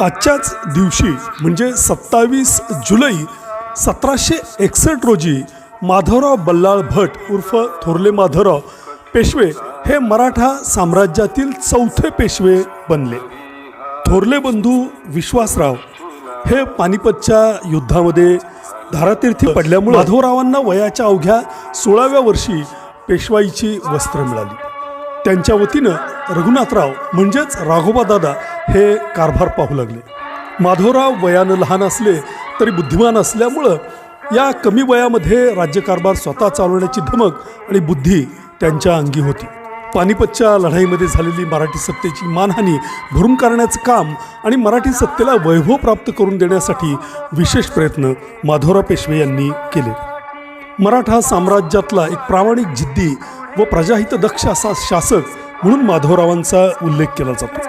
आजच्याच दिवशी म्हणजे सत्तावीस जुलै सतराशे एकसष्ट रोजी माधवराव बल्लाळ भट उर्फ थोरले माधवराव पेशवे हे मराठा साम्राज्यातील चौथे पेशवे बनले. थोरले बंधू विश्वासराव हे पानिपतच्या युद्धामध्ये धारातीर्थी पडल्यामुळे माधवरावांना वयाच्या अवघ्या सोळाव्या वर्षी पेशवाईची वस्त्र मिळाली. त्यांच्या वतीनं रघुनाथराव म्हणजेच राघोबादादा हे कारभार पाहू लागले. माधवराव वयानं लहान असले तरी बुद्धिमान असल्यामुळं या कमी वयामध्ये राज्यकारभार स्वतः चालवण्याची धमक आणि बुद्धी त्यांच्या अंगी होती. पानिपतच्या लढाईमध्ये झालेली मराठी सत्तेची मानहानी भरून काढण्याचं काम आणि मराठी सत्तेला वैभव प्राप्त करून देण्यासाठी विशेष प्रयत्न माधवराव पेशवे यांनी केले. मराठा साम्राज्यातला एक प्रामाणिक जिद्दी व प्रजाहित दक्ष असा शासक म्हणून माधवरावांचा उल्लेख केला जातो.